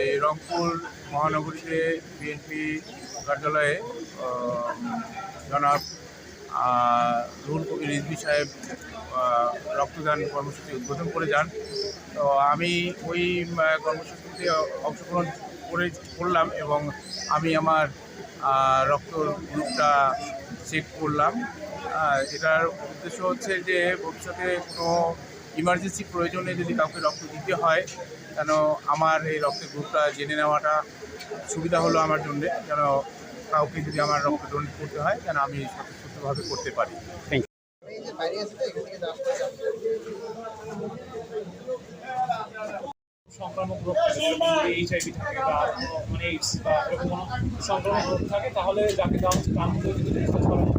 এই রংপুর মহানগরীতে বিএনপি কার্যালয়ে জনাব কবির রিজভি সাহেব রক্তদান কর্মসূচি উদ্বোধন করে যান। তো আমি ওই কর্মসূচিতে অংশগ্রহণ করে, করলাম এবং আমি আমার রক্ত গ্রুপটা চেক করলাম। এটার উদ্দেশ্য হচ্ছে যে ভবিষ্যতে কোনো ইমার্জেন্সি প্রয়োজনে যদি কাউকে রক্ত দিতে হয় যেন আমার এই রক্তের গ্রুপটা জেনে নেওয়াটা সুবিধা হলো আমার জন্য যেন কাউকে যদি আমার রক্ত ডোনেট করতে হয় যেন আমি স্বতঃস্ফূর্তভাবে করতে পারি। সংক্রামক রোগ এইচআইভি থাকে বা মানে এইডস বা এরকম কোনো সংক্রামক রোগ থাকে তাহলে যাকে দেওয়া হচ্ছে তার মধ্যে যদি করানো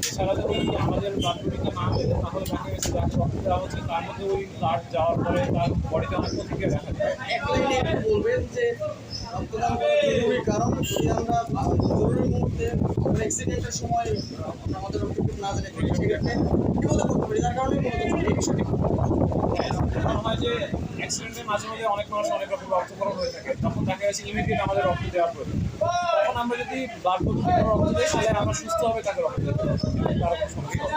এছাড়া যদি আমাদের ব্লাড না পেলে তাহলে দেখা গেছে যাকে রক্ত দেওয়া হচ্ছে তার মধ্যে ওই ব্লাড যাওয়ার পরে তার বডিতে অনেক প্রতিক্রিয়া দেখা যায়। বলবেন যে রক্তদান করা জরুরি কারণ যদি আমরা জরুরি মুহূর্তে অ্যাক্সিডেন্টের সময় আমাদের রক্তগ্রুপ না জানে সেক্ষেত্রে বলে করতে পারি। যার কারণে মূলত এই বিষয়টি। হয় যে অ্যাক্সিডেন্টের মাঝে মাঝে অনেক মানুষ অনেক রকম রক্তকরণ হয়ে থাকে। তখন দেখা যাচ্ছে ইমিডিয়েট আমাদের রক্ত দেওয়া প্রয়োজন। তখন আমরা যদি ব্লাড গ্রুপ রক্ত দিই, তাহলে আমরা সুস্থ হবে তাকে রক্ত তার কোনো সমস্যা হবে।